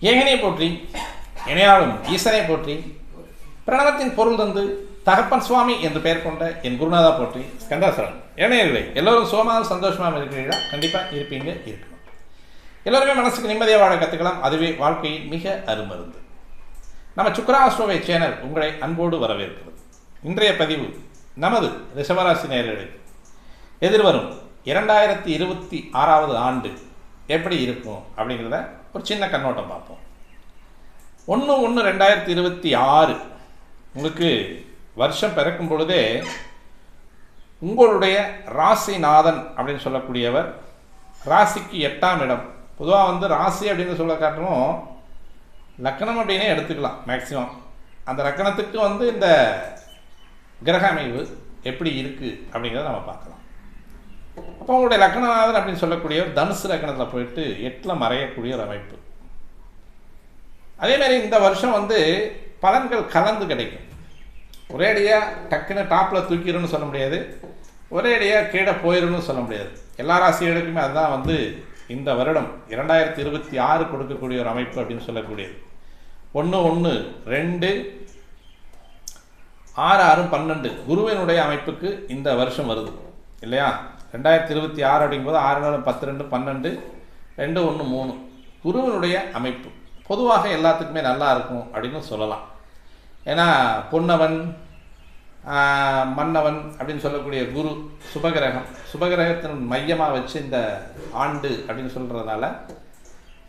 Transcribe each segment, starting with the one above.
ஏகனை போற்றி இணையாளும் ஈசனை போற்றி பிரணவத்தின் பொருள் தந்து தகப்பன் சுவாமி என்று பெயர் கொண்ட என் குருநாதா போற்றி ஸ்கந்தாசரன் இணையர்களே எல்லோரும் சுகமாக சந்தோஷமாக இருக்கிறீர்களா? கண்டிப்பாக இருப்பீங்க இருக்கணும். எல்லோருமே மனசுக்கு நிம்மதியாக வாழ கற்றுக்கலாம் அதுவே வாழ்க்கையின் மிக அருமருந்து. நம்ம சுக்கராஸ்ட்ரோவை சேனல் உங்களை அன்போடு வரவேற்கிறது. இன்றைய பதிவு நமது ரிஷபராசி நேரர்களுக்கு எதிர்வரும் இரண்டாயிரத்தி இருபத்தி ஆறாவது ஆண்டு எப்படி இருக்கும் அப்படிங்கிறத ஒரு சின்ன கண்ணோட்டம் பார்ப்போம். ஒன்று ஒன்று ரெண்டாயிரத்தி இருபத்தி ஆறு. உங்களுக்கு வருஷம் பிறக்கும் பொழுதே உங்களுடைய ராசிநாதன் அப்படின்னு சொல்லக்கூடியவர் ராசிக்கு எட்டாம் இடம். பொதுவாக வந்து ராசி அப்படின்னு சொல்ல காட்டணும் லக்கணம் அப்படின்னே எடுத்துக்கலாம் மேக்சிமம் அந்த லக்கணத்துக்கு வந்து இந்த கிரக அமைவு எப்படி இருக்குது அப்படிங்கிறத நம்ம பார்க்கலாம். அப்போ உங்களுடைய லக்னநாதன் அப்படின்னு சொல்லக்கூடியவர் தனுசு லக்னத்தில் போயிட்டு எட்டில் மறையக்கூடிய ஒரு அமைப்பு. அதே மாதிரி இந்த வருஷம் வந்து பலன்கள் கலந்து கிடைக்கும். ஒரேடியாக டக்குன்னு டாப்பில் தூக்கிடும்னு சொல்ல முடியாது. ஒரேடியாக கீழே போயிடும்னு சொல்ல முடியாது. எல்லா ராசிகளுக்குமே அதுதான் வந்து இந்த வருடம் இரண்டாயிரத்தி இருபத்தி ஆறு கொடுக்கக்கூடிய ஒரு அமைப்பு அப்படின்னு சொல்லக்கூடியது. ஒன்று ஒன்று ரெண்டு ஆறு ஆறு பன்னெண்டு குருவினுடைய அமைப்புக்கு இந்த வருஷம் வருது. இல்லையா? ரெண்டாயிரத்தி இருபத்தி ஆறு அப்படிங்கும்போது ஆறு நாலு பத்து ரெண்டு பன்னெண்டு ரெண்டு ஒன்று மூணு. குருவினுடைய அமைப்பு. பொதுவாக எல்லாத்துக்குமே நல்லா இருக்கும் அப்படின்னு சொல்லலாம். ஏன்னா பொன்னவன் மன்னவன் அப்படின்னு சொல்லக்கூடிய குரு சுபகிரகம். சுபகிரகத்தின் மையமாக வச்சு இந்த ஆண்டு அப்படின்னு சொல்கிறதுனால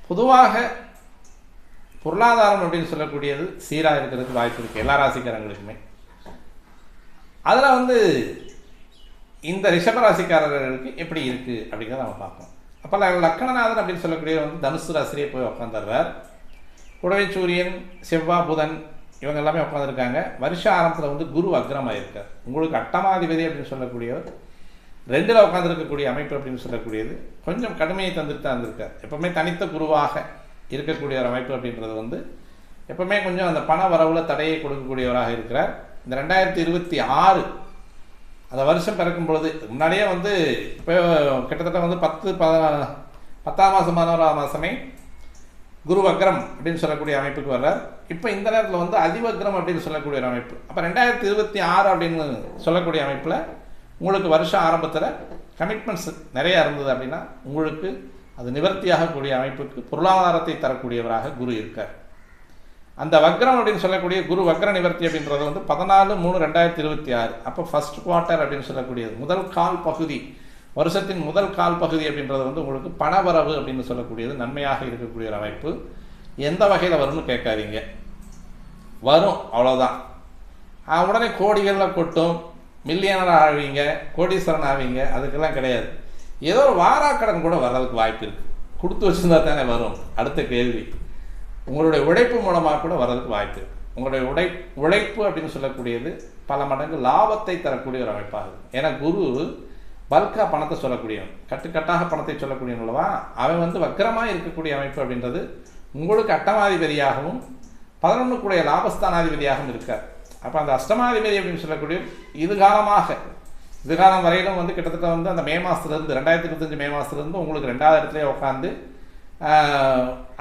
பொதுவாக பொருளாதாரம் அப்படின்னு சொல்லக்கூடியது சீராக இருக்கிறதுக்கு வாய்ப்பு இருக்குது எல்லா ராசிக்காரங்களுக்குமே. அதில் வந்து இந்த ரிஷபராசிக்காரர்களுக்கு எப்படி இருக்குது அப்படிங்கிறத நம்ம பார்ப்போம். அப்போ லக்கணநாதன் அப்படின்னு சொல்லக்கூடிய வந்து தனுசு ராசிரியை போய் உட்காந்துடுறார் குடவை சூரியன் செவ்வாய் புதன் இவங்க எல்லாமே உட்காந்துருக்காங்க வருஷ ஆரம்பத்தில் வந்து குரு அக்ரமாக இருக்கார். உங்களுக்கு அட்டமாதிபதி அப்படின்னு சொல்லக்கூடியவர் ரெண்டில் உட்காந்துருக்கக்கூடிய அமைப்பு அப்படின்னு சொல்லக்கூடியது கொஞ்சம் கடுமையை தந்துட்டு தான் இருந்திருக்கார். எப்பவுமே தனித்த குருவாக இருக்கக்கூடிய ஒரு அமைப்பு அப்படின்றது வந்து எப்பவுமே கொஞ்சம் அந்த பண வரவுல தடையை கொடுக்கக்கூடியவராக இருக்கிறார். இந்த ரெண்டாயிரத்தி இருபத்தி ஆறு அந்த வருஷம் பிறக்கும் பொழுது முன்னாடியே வந்து இப்போ கிட்டத்தட்ட வந்து பத்து ப பத்தாம் மாதம் பதினோராம் மாதமே குரு வக்ரம் அப்படின்னு சொல்லக்கூடிய அமைப்புக்கு வர்றார். இப்போ இந்த நேரத்தில் வந்து அதிவக்ரம் அப்படின்னு சொல்லக்கூடிய ஒரு அமைப்பு. அப்போ ரெண்டாயிரத்தி இருபத்தி ஆறு அப்படின்னு சொல்லக்கூடிய அமைப்பில் உங்களுக்கு வருஷம் ஆரம்பத்தில் கமிட்மெண்ட்ஸ் நிறையா இருந்தது அப்படின்னா உங்களுக்கு அது நிவர்த்தியாகக்கூடிய அமைப்புக்கு பொருளாதாரத்தை தரக்கூடியவராக குரு இருக்கார். அந்த வக்ரம் அப்படின்னு சொல்லக்கூடிய குரு வக்ர நிவர்த்தி அப்படின்றது வந்து பதினாலு மூணு ரெண்டாயிரத்தி இருபத்தி ஆறு. அப்போ ஃபர்ஸ்ட் குவார்ட்டர் அப்படின்னு சொல்லக்கூடியது. முதல் கால் பகுதி. வருஷத்தின் முதல் கால் பகுதி அப்படின்றது வந்து உங்களுக்கு பணவரவு அப்படின்னு சொல்லக்கூடியது. நன்மையாக இருக்கக்கூடிய ஒரு அமைப்பு. எந்த வகையில் வரும்னு கேட்காதீங்க. வரும். அவ்வளோதான் உடனே கோடிகளில் கொட்டும். மில்லியனர் ஆவீங்க. கோடீஸ்வரன் ஆவீங்க. அதுக்கெல்லாம் கிடையாது. ஏதோ ஒரு வாராக்கடன் கூட வர்றதுக்கு வாய்ப்பு இருக்குது கொடுத்து வச்சுருந்தா தானே வரும். அடுத்த கேள்வி. உங்களுடைய உழைப்பு மூலமாக கூட வர்றதுக்கு வாய்ப்பு. உங்களுடைய உடை உழைப்பு அப்படின்னு சொல்லக்கூடியது பல மடங்கு லாபத்தை தரக்கூடிய ஒரு அமைப்பாகும் ஏன்னா குரு பல்காக பணத்தை சொல்லக்கூடியவன். கட்டுக்கட்டாக பணத்தை சொல்லக்கூடியவன் அல்லவா? அவன் வந்து வக்கரமாக இருக்கக்கூடிய அமைப்பு அப்படின்றது உங்களுக்கு அட்டமாதிபதியாகவும் பதினொன்றுக்குடைய லாபஸ்தானாதிபதியாகவும் இருக்கார். அப்போ அந்த அஷ்டமாதிபதி அப்படின்னு சொல்லக்கூடிய இது காலமாக இது காலம் வரையிலும் வந்து கிட்டத்தட்ட வந்து அந்த மே மாதத்துலேருந்து ரெண்டாயிரத்தி இருபத்தஞ்சு மே மாதத்துலேருந்து உங்களுக்கு ரெண்டாவது இடத்துலயே உட்காந்து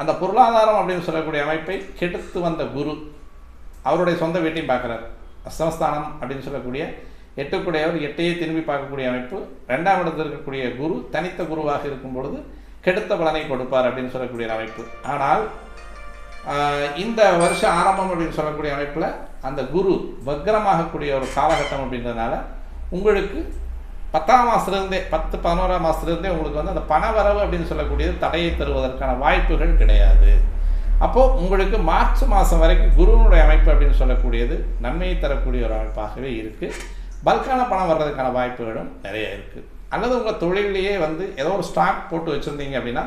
அந்த பொருளாதாரம் அப்படின்னு சொல்லக்கூடிய அமைப்பை கெடுத்து வந்த குரு அவருடைய சொந்த வீட்டையும் பார்க்குறார். அஸ்தமஸ்தானம் அப்படின்னு சொல்லக்கூடிய எட்டுக்குடையவர் எட்டையே திரும்பி பார்க்கக்கூடிய அமைப்பு ரெண்டாம் இடத்தில் இருக்கக்கூடிய குரு தனித்த குருவாக இருக்கும் பொழுது கெடுத்த பலனை கொடுப்பார் அப்படின்னு சொல்லக்கூடிய அமைப்பு. ஆனால் இந்த வருஷ ஆரம்பம் அப்படின்னு சொல்லக்கூடிய அமைப்பில் அந்த குரு வக்ரமாகக்கூடிய ஒரு காலகட்டம் அப்படின்றதுனால உங்களுக்கு பத்தாம் மாதத்துலேருந்தே பத்து பதினோராம் மாதத்துலேருந்தே உங்களுக்கு வந்து அந்த பண வரவு அப்படின்னு சொல்லக்கூடியது தடையை தருவதற்கான வாய்ப்புகள் கிடையாது. அப்போது உங்களுக்கு மார்ச் மாதம் வரைக்கும் குருவினுடைய அமைப்பு அப்படின்னு சொல்லக்கூடியது நன்மையை தரக்கூடிய ஒரு அமைப்பாகவே இருக்குது பல்கான பணம் வர்றதுக்கான வாய்ப்புகளும் நிறைய இருக்குது அல்லது உங்கள் தொழிலையே வந்து ஏதோ ஒரு ஸ்டாக் போட்டு வச்சுருந்தீங்க அப்படின்னா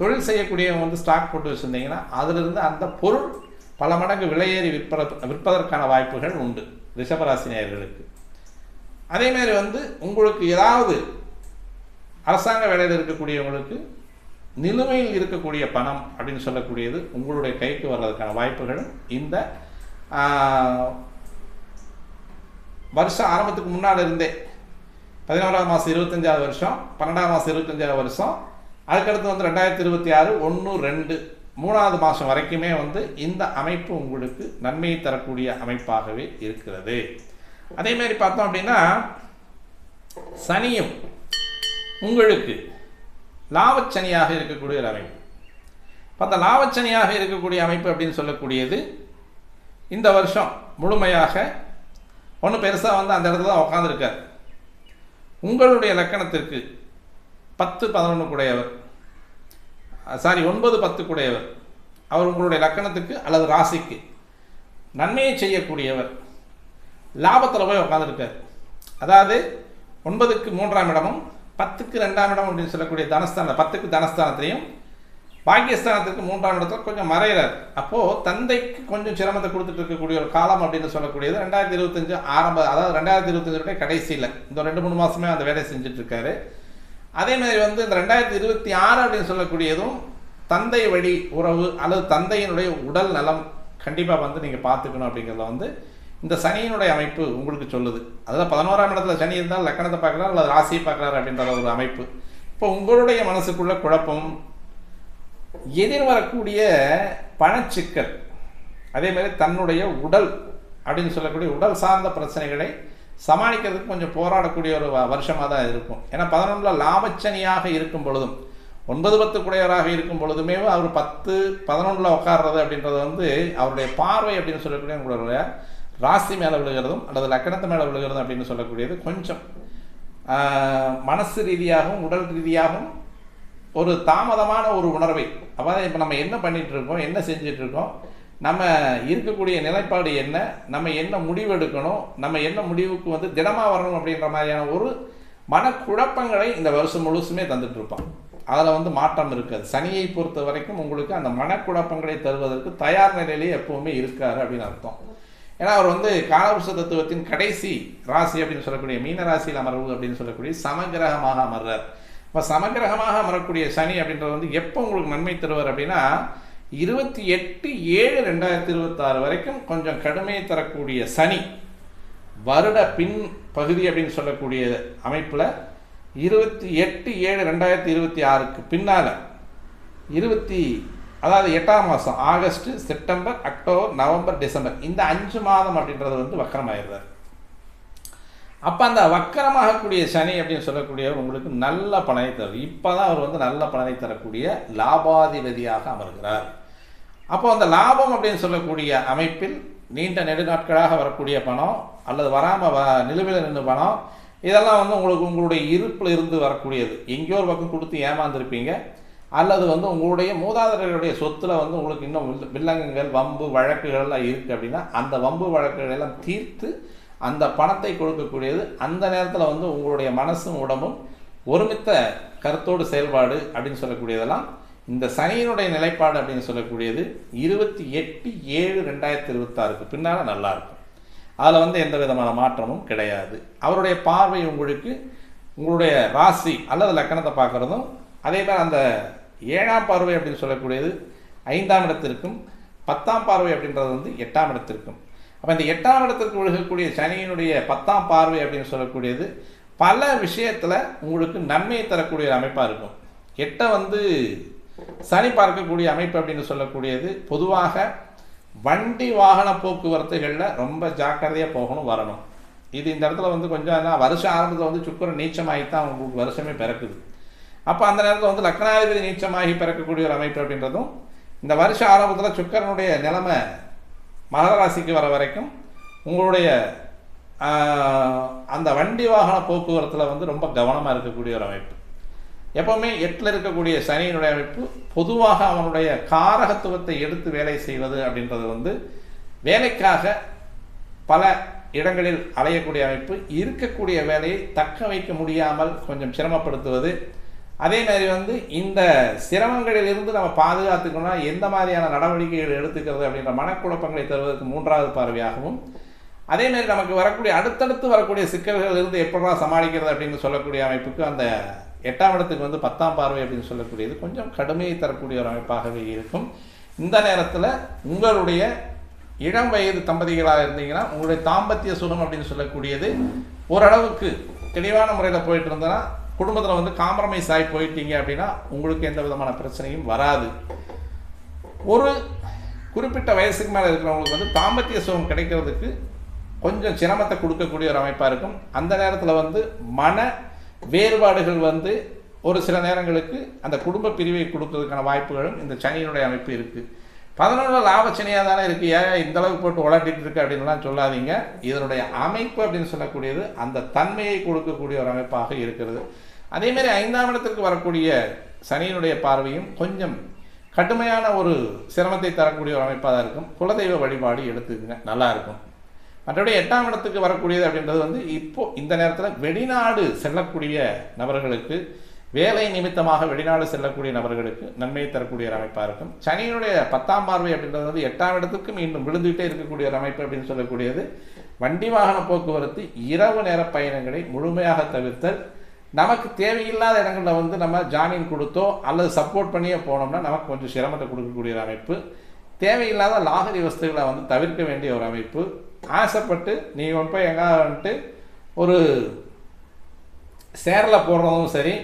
தொழில் செய்யக்கூடியவங்க வந்து ஸ்டாக் போட்டு வச்சுருந்தீங்கன்னா அதிலிருந்து அந்த பொருள் பல மடங்கு விலையேறி விற்ப விற்பதற்கான வாய்ப்புகள் உண்டு. ரிஷபராசி நேயர்களுக்கு. அதேமாரி வந்து உங்களுக்கு ஏதாவது அரசாங்க வேலையில் இருக்கக்கூடியவங்களுக்கு நிலுவையில் இருக்கக்கூடிய பணம் அப்படின்னு சொல்லக்கூடியது உங்களுடைய கைக்கு வர்றதுக்கான வாய்ப்புகளும் இந்த வருஷம் ஆரம்பத்துக்கு முன்னால் இருந்தே பதினோராம் மாதம் இருபத்தஞ்சாவது வருஷம் பன்னெண்டாம் மாதம் இருபத்தஞ்சாவது வருஷம் அதுக்கடுத்து வந்து ரெண்டாயிரத்தி இருபத்தி ஆறு ஒன்று ரெண்டு மூணாவது மாதம் வரைக்குமே வந்து இந்த அமைப்பு உங்களுக்கு நன்மையை தரக்கூடிய அமைப்பாகவே இருக்கிறது. அதே மாதிரி பார்த்தோம் அப்படின்னா சனியும் உங்களுக்கு லாபச்சனியாக இருக்கக்கூடிய ஒரு அமைப்பு. இப்போ அந்த லாபச்சனியாக இருக்கக்கூடிய அமைப்பு அப்படின்னு சொல்லக்கூடியது இந்த வருஷம் முழுமையாக ஒன்றும் பெருசாக வந்து அந்த இடத்துல தான் உட்காந்துருக்கார் உங்களுடைய லக்கணத்திற்கு பத்து பதினொன்று கூடையவர். சாரி ஒன்பது பத்து கூடையவர். அவர் உங்களுடைய லக்கணத்துக்கு அல்லது ராசிக்கு நன்மையை செய்யக்கூடியவர். லாபத்தில் போய் உட்காந்துருக்கார் அதாவது ஒன்பதுக்கு மூன்றாம் இடமும் பத்துக்கு ரெண்டாம் இடம் அப்படின்னு சொல்லக்கூடிய தனஸ்தானம் பத்துக்கு தனஸ்தானத்திலையும் பாகிஸ்தானத்துக்கு மூன்றாம் இடத்துல கொஞ்சம் மறையிறார். அப்போது தந்தைக்கு கொஞ்சம் சிரமத்தை கொடுத்துட்டு இருக்கக்கூடிய ஒரு காலம் அப்படின்னு சொல்லக்கூடியது ரெண்டாயிரத்தி இருபத்தஞ்சு ஆரம்ப அதாவது ரெண்டாயிரத்தி இருபத்தஞ்சு கடைசியில் இந்த ரெண்டு மூணு மாதமே அந்த வேலையை செஞ்சுட்டு இருக்காரு அதே மாதிரி வந்து இந்த ரெண்டாயிரத்தி இருபத்தி ஆறு அப்படின்னு சொல்லக்கூடியதும் தந்தை வழி உறவு அல்லது தந்தையினுடைய உடல் நலம் கண்டிப்பாக வந்து நீங்கள் பார்த்துக்கணும் அப்படிங்கிறத வந்து இந்த சனியினுடைய அமைப்பு உங்களுக்கு சொல்லுது. அதில் பதினோராம் இடத்துல சனி இருந்தால் லக்கணத்தை பார்க்குறாரு அல்லது ராசியை பார்க்குறாரு அப்படின்ற ஒரு அமைப்பு. இப்போ உங்களுடைய மனசுக்குள்ள குழப்பம் எதிர்வரக்கூடிய பணச்சிக்கல் அதே மாதிரி தன்னுடைய உடல் அப்படின்னு சொல்லக்கூடிய உடல் சார்ந்த பிரச்சனைகளை சமாளிக்கிறதுக்கு கொஞ்சம் போராடக்கூடிய ஒரு வ- வருஷமாக தான் இருக்கும். ஏன்னா பதினொன்றில் லாபச்சனியாக இருக்கும் பொழுதும் ஒன்பது பத்து குடையராக இருக்கும் பொழுதுமே அவர் பத்து பதினொன்றில் உட்கார்றது அப்படின்றது வந்து அவருடைய பார்வை அப்படின்னு சொல்லக்கூடிய உங்களுடைய ராசி மேலே விழுகிறதும் அல்லது லக்கணத்து மேலே விழுகிறதும் அப்படின்னு சொல்லக்கூடியது கொஞ்சம் மனசு ரீதியாகவும் உடல் ரீதியாகவும் ஒரு தாமதமான ஒரு உணர்வை. அதாவது இப்போ நம்ம என்ன பண்ணிகிட்ருக்கோம் இருக்கோம் என்ன செஞ்சுட்டு இருக்கோம் நம்ம இருக்கக்கூடிய நிலைப்பாடு என்ன நம்ம என்ன முடிவு எடுக்கணும் நம்ம என்ன முடிவுக்கு வந்து திடமாக வரணும் அப்படின்ற மாதிரியான ஒரு மனக்குழப்பங்களை இந்த வருஷம் முழுசுமே தந்துட்டு இருப்பான் அதில் வந்து மாற்றம் இருக்காது. சனியை பொறுத்த வரைக்கும் உங்களுக்கு அந்த மனக்குழப்பங்களை தருவதற்கு தயார் நிலையிலே எப்பவுமே இருக்காரு அப்படின்னு அர்த்தம். ஏன்னா அவர் வந்து காலபுருஷ தத்துவத்தின் கடைசி ராசி அப்படின்னு சொல்லக்கூடிய மீன ராசியில் அமர்வு அப்படின்னு சொல்லக்கூடிய சமகிரகமாக அமர்றார். இப்போ சமகிரகமாக அமரக்கூடிய சனி அப்படின்றது வந்து எப்போ உங்களுக்கு நன்மை தருவார் அப்படின்னா இருபத்தி எட்டு ஏழு ரெண்டாயிரத்தி இருபத்தாறு வரைக்கும் கொஞ்சம் கடுமையை தரக்கூடிய சனி வருட பின் பகுதி அப்படின்னு சொல்லக்கூடிய அமைப்பில் இருபத்தி எட்டு ஏழு ரெண்டாயிரத்தி இருபத்தி ஆறுக்கு பின்னால் இருபத்தி அதாவது எட்டாம் மாதம் August September October November December. இந்த அஞ்சு மாதம் அப்படின்றது வந்து வக்கரமாயிடுறார். அப்போ அந்த வக்கரமாகக்கூடிய சனி அப்படின்னு சொல்லக்கூடியவர் உங்களுக்கு நல்ல பலனை தரும். இப்போ தான் அவர் வந்து நல்ல பலனை தரக்கூடிய லாபாதிபதியாக அமர்கிறார். அப்போ அந்த லாபம் அப்படின்னு சொல்லக்கூடிய அமைப்பில் நீண்ட நெடுநாட்களாக வரக்கூடிய பணம் அல்லது வராமல் வ நிலுவையில் நின்று பணம் இதெல்லாம் வந்து உங்களுக்கு உங்களுடைய இருப்பில் இருந்து வரக்கூடியது. எங்கேயோ ஒரு பக்கம் கொடுத்து ஏமாந்துருப்பீங்க. அல்லது வந்து உங்களுடைய மூதாதையர்களுடைய சொத்துல வந்து உங்களுக்கு இன்னும் வில்- வில்லங்கங்கள் வம்பு வழக்குகள்லாம் இருக்குது அப்படின்னா அந்த வம்பு வழக்குகள் எல்லாம் தீர்த்து அந்த பணத்தை கொடுக்கக்கூடியது அந்த நேரத்தில் வந்து உங்களுடைய மனசும் உடம்பும் ஒருமித்த கருத்தோடு செயல்பாடு அப்படின்னு சொல்லக்கூடியதெல்லாம் இந்த சனியினுடைய நிலைப்பாடு அப்படின்னு சொல்லக்கூடியது இருபத்தி எட்டு ஏழு ரெண்டாயிரத்தி இருபத்தாறுக்கு பின்னால் நல்லாயிருக்கும் அதில் வந்து எந்த விதமான மாற்றமும் கிடையாது. அவருடைய பார்வை உங்களுக்கு உங்களுடைய ராசி அல்லது லக்கணத்தை பார்க்குறதும் அதே மாதிரி அந்த ஏழாம் பார்வை அப்படின்னு சொல்லக்கூடியது ஐந்தாம் இடத்திற்கும் பத்தாம் பார்வை அப்படின்றது வந்து எட்டாம் இடத்திற்கும். அப்போ இந்த எட்டாம் இடத்திற்கு விழுகக்கூடிய சனியினுடைய பத்தாம் பார்வை அப்படின்னு சொல்லக்கூடியது பல விஷயத்தில் உங்களுக்கு நன்மையை தரக்கூடிய ஒரு அமைப்பாக இருக்கும். எட்டை வந்து சனி பார்க்கக்கூடிய அமைப்பு அப்படின்னு சொல்லக்கூடியது பொதுவாக வண்டி வாகன போக்குவரத்துகளில் ரொம்ப ஜாக்கிரதையாக போகணும் வரணும். இது இந்த இடத்துல வந்து கொஞ்சம் என்ன வருஷம் ஆரம்பத்தில் வந்து சுக்கரன் நீச்சமாகி தான் உங்களுக்கு வருஷமே பிறக்குது. அப்போ அந்த நேரத்தில் வந்து லக்னாதிபதி நீச்சமாகி பிறக்கக்கூடிய ஒரு அமைப்பு அப்படின்றதும் இந்த வருஷ ஆரம்பத்தில் சுக்கரனுடைய நிலைமை மகர ராசிக்கு வர வரைக்கும் உங்களுடைய அந்த வண்டி வாகன போக்குவரத்தில் வந்து ரொம்ப கவனமாக இருக்கக்கூடிய ஒரு அமைப்பு. எப்பவுமே எட்டில் இருக்கக்கூடிய சனியினுடைய அமைப்பு பொதுவாக அவனுடைய காரகத்துவத்தை எடுத்து வேலை செய்வது அப்படின்றது வந்து வேலைக்காக பல இடங்களில் அலையக்கூடிய அமைப்பு இருக்கக்கூடிய வேலையை தக்க வைக்க முடியாமல் கொஞ்சம் சிரமப்படுத்துவது அதே மாதிரி வந்து இந்த சிரமங்களில் இருந்து நம்ம பாதுகாத்துக்கணும்னா எந்த மாதிரியான நடவடிக்கைகள் எடுத்துக்கிறது அப்படின்ற மனக்குழப்பங்களை தருவதற்கு மூன்றாவது பார்வையாகவும் அதே மாதிரி நமக்கு வரக்கூடிய அடுத்தடுத்து வரக்கூடிய சிக்கல்கள் இருந்து எப்படா சமாளிக்கிறது அப்படின்னு சொல்லக்கூடிய அமைப்புக்கு அந்த எட்டாம் இடத்துக்கு வந்து பத்தாம் பார்வை அப்படின்னு சொல்லக்கூடியது கொஞ்சம் கடுமையை தரக்கூடிய ஒரு அமைப்பாகவே இருக்கும். இந்த நேரத்தில் உங்களுடைய இளம் வயது தம்பதிகளாக இருந்தீங்கன்னா உங்களுடைய தாம்பத்திய சுகம் அப்படின்னு சொல்லக்கூடியது ஓரளவுக்கு தெளிவான முறையில் போயிட்டு இருந்தேன்னா குடும்பத்தில் வந்து காம்ப்ரமைஸ் ஆகி போயிட்டீங்க அப்படின்னா உங்களுக்கு எந்த விதமான பிரச்சனையும் வராது. ஒரு குறிப்பிட்ட வயசுக்கு மேலே இருக்கிறவங்களுக்கு வந்து தாம்பத்திய சுகம் கிடைக்கிறதுக்கு கொஞ்சம் சிரமத்தை கொடுக்கக்கூடிய ஒரு அமைப்பாக இருக்கும். அந்த நேரத்தில் வந்து மன வேறுபாடுகள் வந்து ஒரு சில நேரங்களுக்கு அந்த குடும்ப பிரிவை கொடுக்கறதுக்கான வாய்ப்புகளும் இந்த சனியினுடைய அமைப்பு இருக்குது பதினொன்றில் லாபச்சனியாக தானே இருக்குது ஏன் இந்த அளவுக்கு போட்டு உலாட்டிட்டு இருக்கு அப்படின்லாம் சொல்லாதீங்க. இதனுடைய அமைப்பு அப்படின்னு சொல்லக்கூடியது அந்த தன்மையை கொடுக்கக்கூடிய ஒரு அமைப்பாக இருக்கிறது. அதேமாரி ஐந்தாம் இடத்திற்கு வரக்கூடிய சனியினுடைய பார்வையும் கொஞ்சம் கடுமையான ஒரு சிரமத்தை தரக்கூடிய ஒரு அமைப்பாக தான் இருக்கும். குலதெய்வ வழிபாடு எடுத்துக்கங்க நல்லா இருக்கும். மற்றபடி எட்டாம் இடத்துக்கு வரக்கூடியது அப்படின்றது வந்து இப்போ இந்த நேரத்தில் வெளிநாடு செல்லக்கூடிய நபர்களுக்கு வேலை நிமித்தமாக வெளிநாடு செல்லக்கூடிய நபர்களுக்கு நன்மையை தரக்கூடிய ஒரு அமைப்பாக இருக்கும். சனியினுடைய பத்தாம் பார்வை அப்படின்றது வந்து எட்டாம் இடத்துக்கு மீண்டும் விழுந்துகிட்டே இருக்கக்கூடிய ஒரு அமைப்பு அப்படின்னு சொல்லக்கூடியது. வண்டி வாகன போக்குவரத்து இரவு நேர பயணங்களை முழுமையாக தவிர்த்தல் நமக்கு தேவையில்லாத இடங்களில் வந்து நம்ம ஜாமீன் கொடுத்தோ அல்லது சப்போர்ட் பண்ணியே போனோம்னா நமக்கு கொஞ்சம் சிரமத்தை கொடுக்கக்கூடிய ஒரு அமைப்பு. தேவையில்லாத லாகரி வஸ்துகளை வந்து தவிர்க்க வேண்டிய ஒரு அமைப்பு. ஆசைப்பட்டு நீ கொண்டு போய் எங்கே வந்துட்டு ஒரு சேரில் போடுறதும் சரி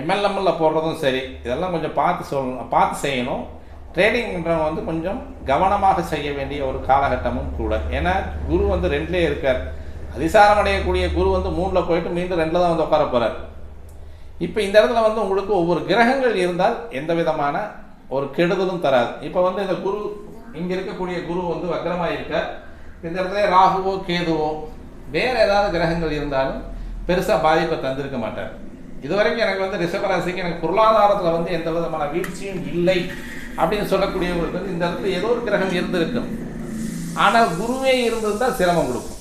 எம்எல்எம்எல்ல போடுறதும் சரி இதெல்லாம் கொஞ்சம் பார்த்து சொல்லணும் பார்த்து செய்யணும். ட்ரேடிங்ன்றவங்க வந்து கொஞ்சம் கவனமாக செய்ய வேண்டிய ஒரு காலகட்டமும் கூட. ஏன்னா குரு வந்து ரெண்டுலேயே இருக்கார். அதிசாரம் அடையக்கூடிய குரு வந்து மூணில் போயிட்டு மீண்டும் ரெண்டில் தான் வந்து உட்கார போகிறார் இப்போ இந்த இடத்துல வந்து உங்களுக்கு ஒவ்வொரு கிரகங்கள் இருந்தால் எந்த விதமான ஒரு கெடுதலும் தராது. இப்போ வந்து இந்த குரு இங்கே இருக்கக்கூடிய குரு வந்து வக்கரமாக இருக்க இந்த இடத்துல ராகுவோ கேதுவோ வேறு ஏதாவது கிரகங்கள் இருந்தாலும் பெருசாக பாதிப்பை தந்திருக்க மாட்டார். இதுவரைக்கும் எனக்கு வந்து ரிஷபராசிக்கு எனக்கு பொருளாதாரத்தில் வந்து எந்த விதமான வீழ்ச்சியும் இல்லை அப்படின்னு சொல்லக்கூடியவங்களுக்கு வந்து இந்த இடத்துல ஏதோ ஒரு கிரகம் இருந்திருக்கும். ஆனால் குருவே இருந்திருந்தால் சிரமம் கொடுக்கும்.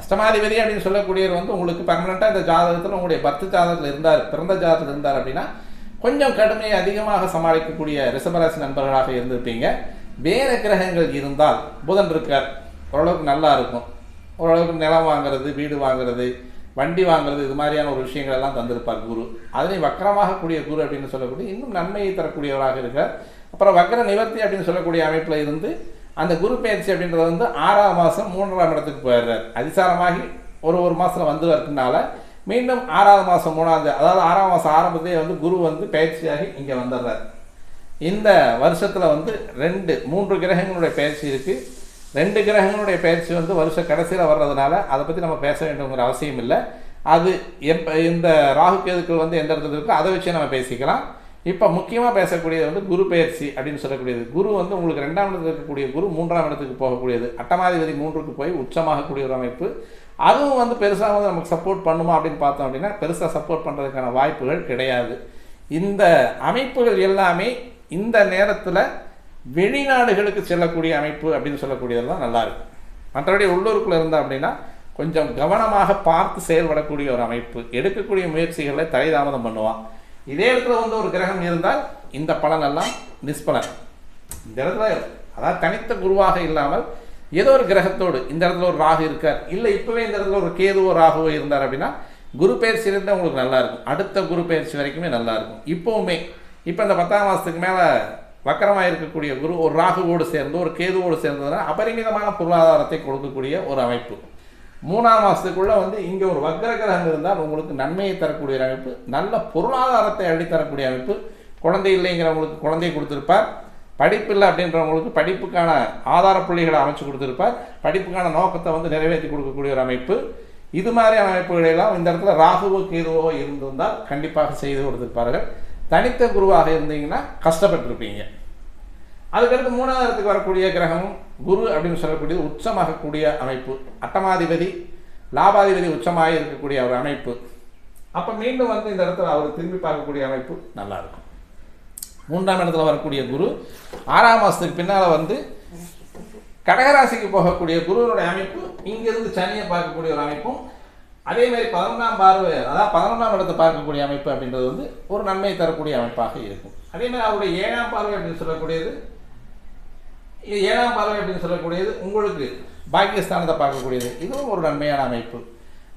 அஷ்டமாதிபதி அப்படின்னு சொல்லக்கூடியவர் வந்து உங்களுக்கு பர்மனெண்ட்டாக இந்த ஜாதகத்தில் உங்களுடைய பத்து ஜாதகத்தில் இருந்தார் பிறந்த ஜாதகத்தில் இருந்தார் அப்படின்னா கொஞ்சம் கடுமையை அதிகமாக சமாளிக்கக்கூடிய ரிஷபராசி நண்பர்களாக இருந்திருப்பீங்க. வேறு கிரகங்கள் இருந்தால் புதன் இருக்கார். ஓரளவுக்கு நல்லா இருக்கும். ஓரளவுக்கு நிலம் வாங்குறது வீடு வாங்குறது வண்டி வாங்குறது இது மாதிரியான ஒரு விஷயங்கள் எல்லாம் தந்திருப்பார் குரு. அதனை வக்கரமாக கூடிய குரு அப்படின்னு சொல்லக்கூடிய இன்னும் நன்மையை தரக்கூடியவராக இருக்கார் அப்புறம் வக்கர நிவர்த்தி அப்படின்னு சொல்லக்கூடிய அமைப்பில் இருந்து அந்த குரு பயிற்சி அப்படின்றது வந்து ஆறாம் மாதம் மூன்றாம் இடத்துக்கு போயிடுறார். அதிசாரமாகி ஒரு ஒரு மாதத்தில் வந்துடுறதுனால மீண்டும் ஆறாவது மாதம் மூணாவது அதாவது ஆறாம் மாதம் ஆரம்பத்திலே வந்து குரு வந்து பயிற்சியாகி இங்கே வந்துடுறார். இந்த வருஷத்தில் வந்து ரெண்டு மூன்று கிரகங்களுடைய பயிற்சி இருக்குது ரெண்டு கிரகங்களுடைய பயிற்சி வந்து வருஷம் கடைசியில் வர்றதுனால அதை பற்றி நம்ம பேச வேண்டுங்கிற அவசியம் இல்லை. அது எப்போ இந்த ராகு கேதுக்கள் வந்து எந்த இடத்துல இருக்கோ அதை வச்சு நம்ம பேசிக்கலாம். இப்போ முக்கியமாக பேசக்கூடியது வந்து குரு பயிற்சி அப்படின்னு சொல்லக்கூடியது. குரு வந்து உங்களுக்கு ரெண்டாம் இடத்துல இருக்கக்கூடிய குரு மூன்றாம் இடத்துக்கு போகக்கூடியது. அட்டமாதிபதி மூன்றுக்கு போய் உச்சமாகக்கூடிய ஒரு அமைப்பு. அதுவும் வந்து பெருசாக வந்து நமக்கு சப்போர்ட் பண்ணுமா அப்படின்னு பார்த்தோம் அப்படின்னா பெருசாக சப்போர்ட் பண்ணுறதுக்கான வாய்ப்புகள் கிடையாது. இந்த அமைப்புகள் எல்லாமே இந்த நேரத்தில் வெளிநாடுகளுக்கு செல்லக்கூடிய அமைப்பு அப்படின்னு சொல்லக்கூடியது தான் நல்லாயிருக்கும் மற்றபடி உள்ளூருக்குள்ளே இருந்தால் அப்படின்னா கொஞ்சம் கவனமாக பார்த்து செயல்படக்கூடிய ஒரு அமைப்பு. எடுக்கக்கூடிய முயற்சிகளை தலைதாமதம் பண்ணுவான். இதே இடத்துல வந்து ஒரு கிரகம் இருந்தால் இந்த பலன் எல்லாம் நிஷ்பலன். இந்த இடத்துல அதாவது தனித்த குருவாக இல்லாமல் ஏதோ ஒரு கிரகத்தோடு இந்த இடத்துல ஒரு ராகு இருக்கார். இல்லை இப்போவே இந்த இடத்துல ஒரு கேதுவோ ராகுவோ இருந்தார் அப்படின்னா குரு பயிற்சி இருந்தால் உங்களுக்கு நல்லாயிருக்கும் அடுத்த குரு பயிற்சி வரைக்குமே நல்லாயிருக்கும் இப்போவுமே இப்போ இந்த பத்தாம் மாதத்துக்கு மேலே வக்கரமாக இருக்கக்கூடிய குரு ஒரு ராகுவோடு சேர்ந்து ஒரு கேதுவோடு சேர்ந்ததுன்னா அபரிமிதமான பொருளாதாரத்தை கொடுக்கக்கூடிய ஒரு அமைப்பு. மூணாம் மாதத்துக்குள்ளே வந்து இங்கே ஒரு வக்கர கிரகம் இருந்தால் உங்களுக்கு நன்மையை தரக்கூடிய அமைப்பு நல்ல பொருளாதாரத்தை அள்ளித்தரக்கூடிய அமைப்பு. குழந்தை இல்லைங்கிறவங்களுக்கு குழந்தையை கொடுத்துருப்பார். படிப்பு இல்லை அப்படின்றவங்களுக்கு படிப்புக்கான ஆதார புள்ளிகளை அமைச்சு கொடுத்துருப்பார். படிப்புக்கான நோக்கத்தை வந்து நிறைவேற்றி கொடுக்கக்கூடிய ஒரு அமைப்பு. இது மாதிரியான அமைப்புகளெல்லாம் இந்த இடத்துல ராகுவோ கேதுவோ இருந்திருந்தால் கண்டிப்பாக செய்து கொடுத்துருப்பார்கள். தனித்த குருவாக இருந்தீங்கன்னா கஷ்டப்பட்டிருப்பீங்க. அதுக்கடுத்து மூணாவது இடத்துக்கு வரக்கூடிய கிரகமும் குரு அப்படின்னு சொல்லக்கூடியது உச்சமாகக்கூடிய அமைப்பு. அட்டமாதிபதி லாபாதிபதி உச்சமாக இருக்கக்கூடிய ஒரு அமைப்பு. அப்போ மீண்டும் வந்து இந்த இடத்துல அவர் திரும்பி பார்க்கக்கூடிய அமைப்பு நல்லா இருக்கும் மூன்றாம் இடத்துல வரக்கூடிய குரு ஆறாம் மாதத்துக்கு பின்னால் வந்து கடகராசிக்கு போகக்கூடிய குருவனுடைய அமைப்பு இங்கிருந்து சனியை பார்க்கக்கூடிய ஒரு அமைப்பும் அதே மாதிரி பதினொன்றாம் பார்வை அதாவது பதினொன்றாம் இடத்தை பார்க்கக்கூடிய அமைப்பு அப்படின்றது வந்து ஒரு நன்மை தரக்கூடிய அமைப்பாக இருக்கும். அதே மாதிரி அவருடைய ஏழாம் பார்வை அப்படின்னு சொல்லக்கூடியது ஏழாம் பார்வை அப்படின்னு சொல்லக்கூடியது உங்களுக்கு பாக்கியஸ்தானத்தை பார்க்கக்கூடியது. இதுவும் ஒரு நன்மையான அமைப்பு.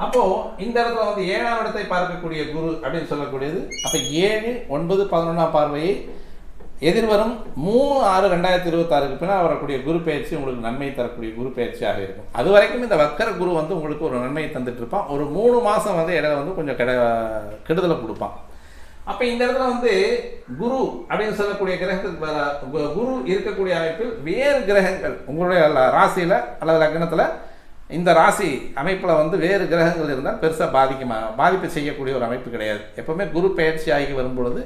அப்போது இந்த இடத்துல வந்து ஏழாம் இடத்தை பார்க்கக்கூடிய குரு அப்படின்னு சொல்லக்கூடியது. அப்போ ஏழு ஒன்பது பதினொன்றாம் பார்வையை எதிர்வரும் மூணு ஆறு ரெண்டாயிரத்தி இருபத்தாறுக்கு பின்னால் வரக்கூடிய குரு பயிற்சி உங்களுக்கு நன்மை தரக்கூடிய குரு பயிற்சியாக இருக்கும். அது வரைக்கும் இந்த வக்கர குரு வந்து உங்களுக்கு ஒரு நன்மையை தந்துட்டு இருப்பான். ஒரு மூணு மாதம் வந்து இடம் வந்து கொஞ்சம் கெட கெடுதலை கொடுப்பான். அப்ப இந்த இடத்துல வந்து குரு அப்படின்னு சொல்லக்கூடிய கிரகத்துக்கு குரு இருக்கக்கூடிய அமைப்பில் வேறு கிரகங்கள் உங்களுடைய ராசியில் ராசியில அல்லது லக்னத்துல இந்த ராசி அமைப்பில் வந்து வேறு கிரகங்கள் இருந்தால் பெருசாக பாதிக்குமா பாதிப்பு செய்யக்கூடிய ஒரு அமைப்பு கிடையாது. எப்பவுமே குரு பயிற்சி ஆகி வரும் பொழுது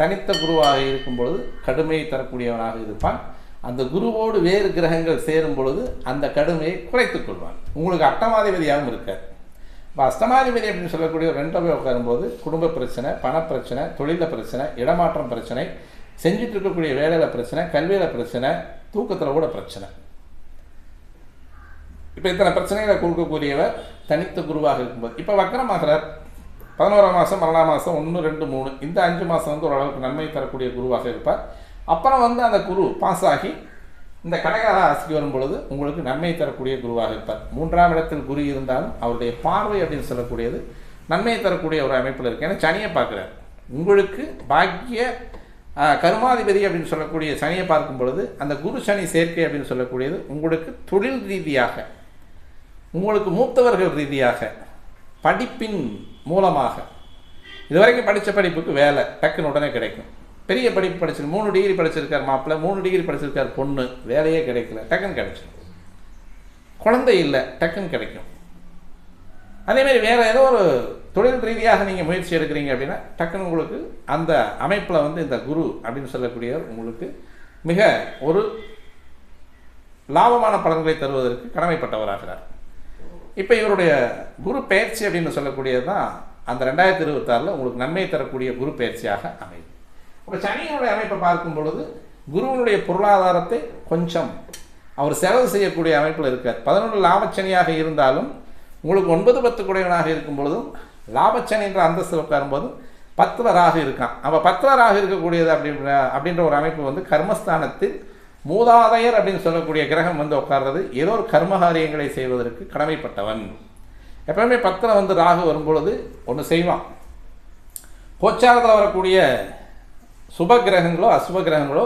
தனித்த குருவாக இருக்கும் பொழுது கடுமையை தரக்கூடியவனாக இருப்பான். அந்த குருவோடு வேறு கிரகங்கள் சேரும் பொழுது அந்த கடுமையை குறைத்துக் கொள்வான். உங்களுக்கு அட்டமாதிபதியாகவும் இருக்காது இப்போ அஸ்தமாதிபதி அப்படின்னு சொல்லக்கூடிய ஒரு ரெண்டு உட்காரும்போது குடும்ப பிரச்சனை பணப்பிரச்சனை தொழில பிரச்சனை இடமாற்றம் பிரச்சனை செஞ்சுட்டு இருக்கக்கூடிய வேலையில் பிரச்சனை கல்வியில் பிரச்சனை தூக்கத்தில் கூட பிரச்சனை. இப்போ இத்தனை பிரச்சனைகளை கொடுக்கக்கூடியவர் தனித்த குருவாக இருக்கும்போது. இப்போ வக்கரமாகிறார் பதினோராம் மாதம் பன்னெண்டாம் மாதம் ஒன்று ரெண்டு மூணு இந்த அஞ்சு மாதம் வந்து ஓரளவுக்கு நன்மை தரக்கூடிய குருவாக இருப்பார். அப்புறம் வந்து அந்த குரு பாஸ் ஆகி இந்த கடகார ராசிக்கு வரும் பொழுது உங்களுக்கு நன்மை தரக்கூடிய குருவாக இருப்பார். மூன்றாம் இடத்தில் குரு இருந்தாலும் அவருடைய பார்வை அப்படின்னு சொல்லக்கூடியது நன்மையை தரக்கூடிய ஒரு அமைப்பில் இருக்கு. ஏன்னா சனியை பார்க்குறார். உங்களுக்கு பாக்கிய கருமாதிபதி அப்படின்னு சொல்லக்கூடிய சனியை பார்க்கும் பொழுது அந்த குரு சனி சேர்க்கை அப்படின்னு சொல்லக்கூடியது உங்களுக்கு தொழில் ரீதியாக உங்களுக்கு மூத்தவர்கள் ரீதியாக படிப்பின் மூலமாக இதுவரைக்கும் படித்த படிப்புக்கு வேலை டக்குன்னு உடனே கிடைக்கும். பெரிய படிப்பு படிச்சு மூணு டிகிரி படிச்சிருக்கார் மாப்பிள்ளை மூணு டிகிரி படிச்சிருக்கார் பொண்ணு வேலையே கிடைக்கல டக்குன்னு கிடைச்சிடும் குழந்தை இல்லை டக்குன்னு கிடைக்கும். அதேமாதிரி வேறு ஏதோ ஒரு தொழில் ரீதியாக நீங்கள் முயற்சி எடுக்கிறீங்க அப்படின்னா டக்குன்னு உங்களுக்கு அந்த அமைப்பில் வந்து இந்த குரு அப்படின்னு சொல்லக்கூடியவர் உங்களுக்கு மிக ஒரு லாபமான பலன்களை தருவதற்கு கடமைப்பட்டவராகிறார். இப்போ இவருடைய குரு பயிற்சி அப்படின்னு சொல்லக்கூடியது தான் அந்த ரெண்டாயிரத்தி இருபத்தாறில் உங்களுக்கு நன்மை தரக்கூடிய குரு பயிற்சியாக அமையும். இப்போ சனியினுடைய அமைப்பை பார்க்கும் பொழுது குருவினுடைய பொருளாதாரத்தை கொஞ்சம் அவர் செலவு செய்யக்கூடிய அமைப்பில் இருக்கார். பதினொன்று லாபச்சனியாக இருந்தாலும் உங்களுக்கு ஒன்பது பத்து குடையவனாக இருக்கும் பொழுதும் லாபச்சனின்ற அந்தஸ்தில் உட்காரும்போது பத்தில் ராகு இருக்கான். அப்போ பத்தில் ராகு இருக்கக்கூடியது அப்படின்ற அப்படின்ற ஒரு அமைப்பு வந்து கர்மஸ்தானத்தில் மூதாதையர் அப்படின்னு சொல்லக்கூடிய கிரகம் வந்து உட்கார்றது. ஏதோ ஒரு கர்மகாரியங்களை செய்வதற்கு கடமைப்பட்டவன். எப்பவுமே பத்தில் வந்து ராகு வரும்பொழுது ஒன்று செய்வான். கோச்சாரத்தில் வரக்கூடிய சுப கிரகங்களோ அசுப கிரகங்களோ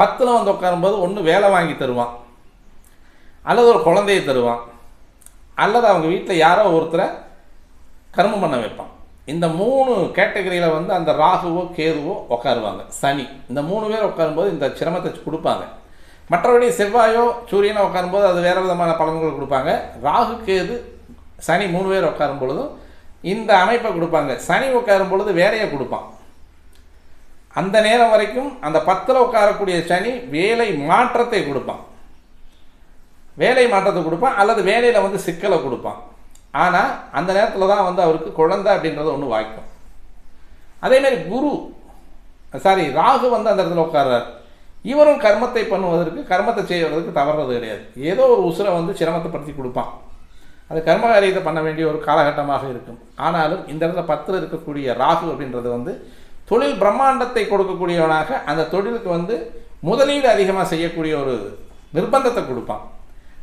பத்தில் வந்து உட்காரும்போது ஒன்று வேலை வாங்கி தருவான். அல்லது ஒரு குழந்தையை தருவான். அல்லது அவங்க வீட்டில் யாரோ ஒருத்தரை கர்மம் பண்ண வைப்பான். இந்த மூணு கேட்டகரியில் வந்து அந்த ராகுவோ கேதுவோ உட்காருவாங்க. சனி. இந்த மூணு பேர் உட்காரும்போது இந்த சிரமத்தை கொடுப்பாங்க. மற்றபடி செவ்வாயோ சூரியனோ உட்காரும்போது அது வேறு விதமான பலன்கள் கொடுப்பாங்க. ராகு கேது சனி மூணு பேர் உட்காரும் பொழுதும் இந்த அமைப்பை கொடுப்பாங்க. சனி உட்காரும் பொழுது வேலையை கொடுப்பான். அந்த நேரம் வரைக்கும் அந்த பத்தில் உட்காரக்கூடிய சனி வேலை மாற்றத்தை கொடுப்பான். வேலை மாற்றத்தை கொடுப்பான் அல்லது வேலையில் வந்து சிக்கலை கொடுப்பான். ஆனால் அந்த நேரத்தில் தான் வந்து அவருக்கு குழந்தை அப்படின்றது ஒன்று வாய்க்கும். அதேமாரி குரு சாரி ராகு வந்து அந்த இடத்துல உட்கார்றார். இவரும் கர்மத்தை பண்ணுவதற்கு கர்மத்தை செய்வதற்கு தவறுறது கிடையாது. ஏதோ ஒரு உசுரை வந்து சிரமத்தைப்படுத்தி கொடுப்பான். அது கர்ம காரியத்தை பண்ண வேண்டிய ஒரு காலகட்டமாக இருக்கும். ஆனாலும் இந்த இடத்துல பத்தில் இருக்கக்கூடிய ராகு அப்படின்றது வந்து தொழில் பிரம்மாண்டத்தை கொடுக்கக்கூடியவனாக அந்த தொழிலுக்கு வந்து முதலீடு அதிகமாக செய்யக்கூடிய ஒரு நிர்பந்தத்தை கொடுப்பான்.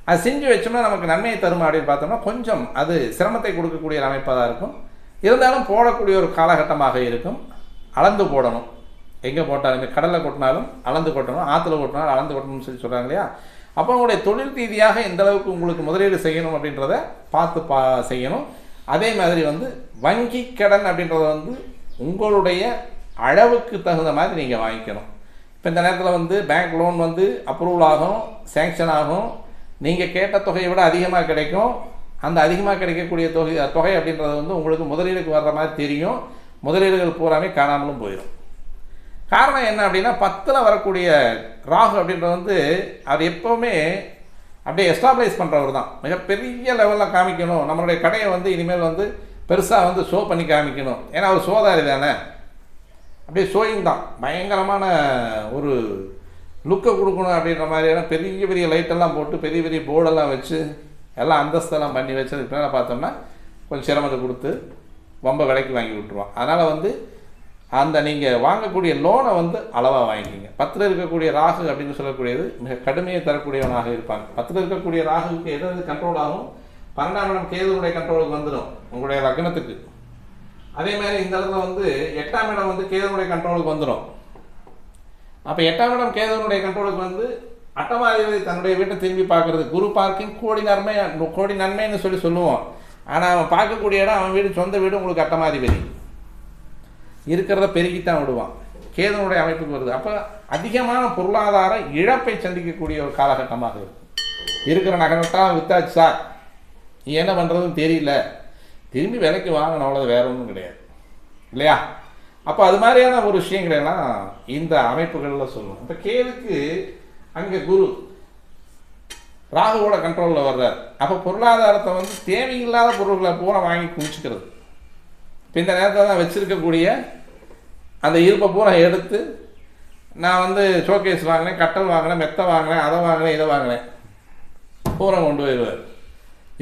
அது செஞ்சு வச்சோம்னா நமக்கு நன்மையை தருமா அப்படின்னு பார்த்தோம்னா கொஞ்சம் அது சிரமத்தை கொடுக்கக்கூடிய ஒரு அமைப்பாக தான் இருக்கும். இருந்தாலும் போடக்கூடிய ஒரு காலகட்டமாக இருக்கும். அளந்து போடணும். எங்கே போட்டாலுமே கடலில் கொட்டினாலும் அளந்து கொட்டணும் ஆற்றுல கொட்டினாலும் அளந்து கொட்டணும்னு சொல்லி சொல்கிறாங்க இல்லையா? அப்போ உங்களுடைய தொழில் ரீதியாக எந்த அளவுக்கு உங்களுக்கு முதலீடு செய்யணும் அப்படின்றத பார்த்து பா செய்யணும். அதே மாதிரி வந்து வங்கி கடன் அப்படின்றத வந்து உங்களுடைய அளவுக்கு தகுந்த மாதிரி நீங்கள் வாங்கிக்கணும். இப்போ இந்த நேரத்தில் வந்து பேங்க் லோன் வந்து அப்ரூவல் ஆகும் சேங்ஷன் ஆகும். நீங்கள் கேட்ட தொகையை விட அதிகமாக கிடைக்கும். அந்த அதிகமாக கிடைக்கக்கூடிய தொகை தொகை அப்படின்றது வந்து உங்களுக்கு முதலீடுக்கு வர்ற மாதிரி தெரியும். முதலீடுகள் பூராமே காணாமலும் போயிடும். காரணம் என்ன அப்படின்னா பத்தில் வரக்கூடிய ராகு அப்படின்றது வந்து அவர் எப்போவுமே அப்படியே எஸ்டாப்ளைஸ் பண்ணுறவர் தான். மிகப்பெரிய லெவலில் காமிக்கணும். நம்மளுடைய கடையை வந்து இனிமேல் வந்து பெருசாக வந்து ஷோ பண்ணி காமிக்கணும். ஏன்னா அவர் சோதாரி தானே. அப்படியே ஷோயிங் தான். பயங்கரமான ஒரு லுக்கை கொடுக்கணும் அப்படின்ற மாதிரியான பெரிய பெரிய லைட்டெல்லாம் போட்டு பெரிய பெரிய போர்டெல்லாம் வச்சு எல்லாம் அந்தஸ்தெல்லாம் பண்ணி வச்சதுக்கு பின்னால் பார்த்தோம்னா கொஞ்சம் சிரமத்தை கொடுத்து ரொம்ப விலைக்கு வாங்கி விட்டுருவான். அதனால் வந்து அந்த நீங்கள் வாங்கக்கூடிய லோனை வந்து அளவாக வாங்கிக்கிங்க. பத்தில் இருக்கக்கூடிய ராகு அப்படின்னு சொல்லக்கூடியது மிக கடுமையை தரக்கூடியவனாக இருப்பாங்க. பத்தில் இருக்கக்கூடிய ராகுக்கு எது எது கண்ட்ரோல் ஆகும்? பன்னெண்டாம் இடம் கேதுனுடைய கண்ட்ரோலுக்கு வந்துடும் உங்களுடைய லக்னத்துக்கு. அதே மாதிரி இந்த இடத்துல வந்து எட்டாம் இடம் வந்து கேதனுடைய கண்ட்ரோலுக்கு வந்துடும் அப்போ எட்டாம் இடம் கேதவனுடைய கண்ட்ரோலுக்கு வந்து அட்டமாதிபதி தன்னுடைய வீட்டை திரும்பி பார்க்கறது. குரு பார்க்கிங் கோடி நன்மை கோடி நன்மைன்னு சொல்லி சொல்லுவோம். ஆனால் அவன் பார்க்கக்கூடிய இடம் அவன் வீடு சொந்த வீடு உங்களுக்கு அட்டமாதிபதி. இருக்கிறத பெருக்கித்தான் விடுவான். கேதனுடைய அமைப்புக்கு வருது. அப்போ அதிகமான பொருளாதார இழப்பை சந்திக்கக்கூடிய ஒரு காலகட்டமாக இருக்கும். இருக்கிற நகரத்தான் வித்தாச்சு சார். என்ன பண்ணுறதுன்னு தெரியல. திரும்பி விலைக்கு வாங்கணும் அவ்வளோ வேற ஒன்றும் கிடையாது. இல்லையா? அப்போ அது மாதிரியான ஒரு விஷயங்களெல்லாம் இந்த அமைப்புகளில் சொல்லணும் இப்போ கேதுக்கு அங்கே குரு ராகுவோட கண்ட்ரோலில் வர்றார். அப்போ பொருளாதாரத்தை வந்து தேவையில்லாத பொருட்களை பூரா வாங்கி குமிச்சிக்கிறது இப்போ இந்த நேரத்தில் தான் வச்சுருக்கக்கூடிய அந்த இருப்பை பூரா எடுத்து நான் வந்து ஷோகேஸ் வாங்கினேன் கட்டல் வாங்கினேன் மெத்தை வாங்கினேன் அதை வாங்கினேன் இதை வாங்கினேன். பூரா கொண்டு போயிடுவார்.